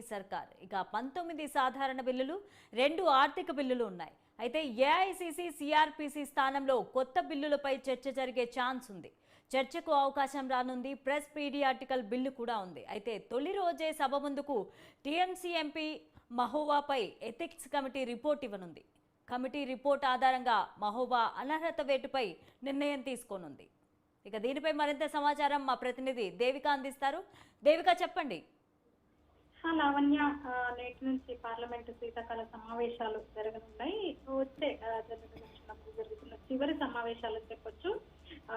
మోడీ సర్కార్. ఇక పంతొమ్మిది సాధారణ బిల్లులు రెండు ఆర్థిక బిల్లులు ఉన్నాయి. అయితే ఏఐసిసి సిఆర్పిసి స్థానంలో కొత్త బిల్లులపై చర్చ జరిగే ఛాన్స్ ఉంది. చర్చకు అవకాశం రానుంది ప్రెస్ పీడియాటికల్ బిల్లు కూడా ఉంది. అయితే తొలి రోజే సభ ముందుకు టీఎంసీ ఎంపీ మహోవాపై ఎథిక్స్ కమిటీ రిపోర్ట్ ఇవ్వనుంది. కమిటీ రిపోర్ట్ ఆధారంగా మహోవా అనర్హత వేటుపై నిర్ణయం తీసుకోనుంది. ఇక దీనిపై మరింత సమాచారం మా ప్రతినిధి దేవిక అందిస్తారు. దేవిక చెప్పండి. లావణ్య నేటి నుంచి పార్లమెంటు శీతాకాల సమావేశాలు జరగనున్నాయి. వచ్చే జరగనున్నప్పుడు జరుగుతున్న చివరి సమావేశాలు చెప్పొచ్చు.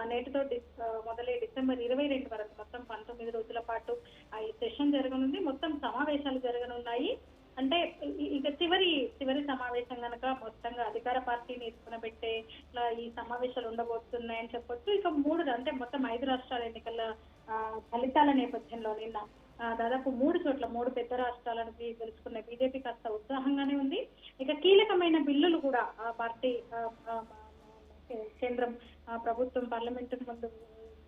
నేటితో డిస్- మొదలై డిసెంబర్ ఇరవై రెండు వరకు మొత్తం పంతొమ్మిది రోజుల పాటు ఆ, ఈ సెషన్ జరగనుంది. మొత్తం సమావేశాలు జరగనున్నాయి. అంటే ఇక చివరి చివరి సమావేశం కనుక మొత్తంగా అధికార పార్టీని ఎత్తుకునబెట్టే ఇట్లా ఈ సమావేశాలు ఉండబోతున్నాయని చెప్పొచ్చు. ఇక మూడు అంటే మొత్తం ఐదు రాష్ట్రాల ఎన్నికల ఫలితాల నేపథ్యంలో నిన్న దాదాపు మూడు చోట్ల మూడు పెద్ద రాష్ట్రాలను బీ- గెలుచుకున్న బీజేపీ కాస్త ఉత్సాహంగానే ఉంది. ఇక కీలకమైన బిల్లులు కూడా ఆ పార్టీ కేంద్రం ప్రభుత్వం పార్లమెంటు ముందు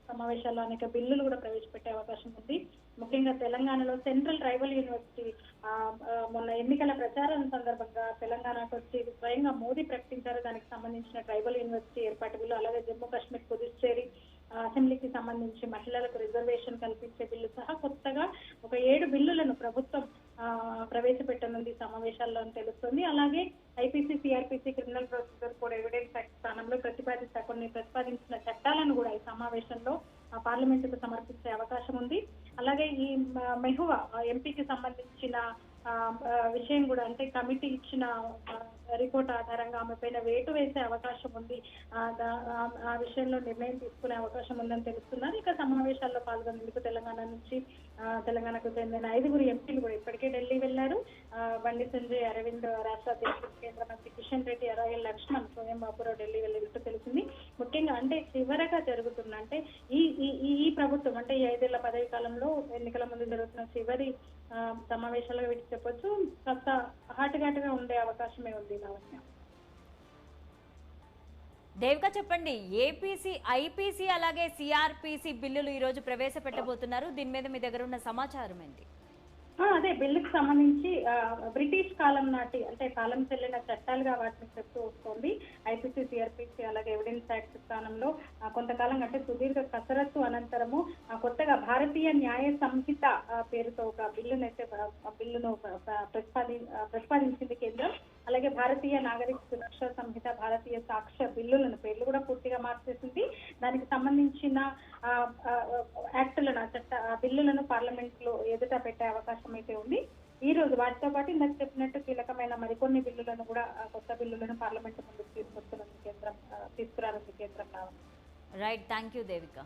సమావేశాల్లో అనేక బిల్లులు కూడా ప్రవేశపెట్టే అవకాశం ఉంది. ముఖ్యంగా తెలంగాణలో సెంట్రల్ ట్రైబల్ యూనివర్సిటీ మొన్న ఎన్నికల ప్రచారం సందర్భంగా తెలంగాణకు వచ్చి స్వయంగా మోదీ ప్రకటించారు. దానికి సంబంధించిన ట్రైబల్ యూనివర్సిటీ ఏర్పాటు బిల్లు అలాగే జమ్మూ కాశ్మీర్ పుదుచ్చేరి అసెంబ్లీకి సంబంధించి మహిళలకు రిజర్వేషన్ కల్పించే బిల్లు సహా కొత్తగా ఒక ఏడు బిల్లులను ప్రభుత్వం ఆ, ప్రవేశపెట్టనుంది ఈ సమావేశాల్లో అని తెలుస్తుంది. అలాగే IPC CRPC criminal procedure code evidence act స్థానంలో ప్రతిపాదించిన కొన్ని ప్రతిపాదించిన చట్టాలను కూడా ఈ సమావేశంలో పార్లమెంటుకు సమర్పించే అవకాశం ఉంది. అలాగే ఈ మెహువా ఎంపీకి సంబంధించిన విషయం కూడా అంటే కమిటీ ఇచ్చిన రిపోర్ట్ ఆధారంగా ఆమె పైన వేటు వేసే అవకాశం ఉంది. ఆ, విషయంలో నిర్ణయం తీసుకునే అవకాశం ఉందని తెలుస్తున్నారు ఇక సమావేశాల్లో పాల్గొనేందుకు తెలంగాణ నుంచి తెలంగాణకు చెందిన ఐదుగురు ఎంపీలు కూడా ఇప్పటికే ఢిల్లీ వెళ్ళారు బండి సంజయ్ అరవింద్ రాష్ట్ర అధ్యక్షుడు కేంద్ర మంత్రి కిషన్ రెడ్డి అలాగే లక్ష్మణ్ స్వయం బాబురావు ఢిల్లీ వెళ్ళినట్టు తెలిసింది. ముఖ్యంగా అంటే చివరగా జరుగుతున్న అంటే ఈ ఈ- ఈ ఈ ప్రభుత్వం అంటే ఈ ఐదేళ్ళ పదవి కాలంలో ఎన్నికల ముందు జరుగుతున్న చివరి సమావేశాల్లో వీటి చెప్పొచ్చు. కాస్త హాటుఘాటుగా ఉండే అవకాశమే ఉంది లావణ్య దేవిక చెప్పండి ఏపీసీ ఐపీసీ అలాగే సిఆర్పిసి బిల్లులు ఈ రోజు ప్రవేశపెట్టబోతున్నారు. దీని మీద మీ దగ్గర ఉన్న సమాచారం ఏంటి? అదే బిల్లుకి సంబంధించి బ్రిటిష్ కాలం నాటి అంటే కాలం చెల్లిన చట్టాలుగా వాటిని చెప్తూ వస్తుంది. ఐపీసీ సిఆర్పిసి అలాగే ఎవిడెన్స్ యాక్ట్ స్థానంలో కొంతకాలం అంటే సుదీర్ఘ కసరత్తు అనంతరము కొత్తగా భారతీయ న్యాయ సంహిత పేరుతో ఒక బిల్లును అయితే బిల్లును ప్రతిపాది ప్రతిపాదించింది కేంద్రం. అలాగే భారతీయ నాగరిక సురక్ష సంహిత భారతీయ సాక్ష్య బిల్లులను పేర్లు కూడా పూర్తిగా మార్చేసింది. దానికి సంబంధించిన యాక్టులను చట్ట బిల్లులను పార్లమెంట్లో ఎదుట పెట్టే అవకాశం అయితే ఉంది. ఈ రోజు వాటితో పాటు ఇందాక చెప్పినట్టు కీలకమైన మరికొన్ని బిల్లులను కూడా కొత్త బిల్లులను పార్లమెంట్ ముందుకు తీసుకొస్తున్నది కేంద్రం ఆ, తీసుకురానుంది కేంద్రం రావాలి. Right thank you Devika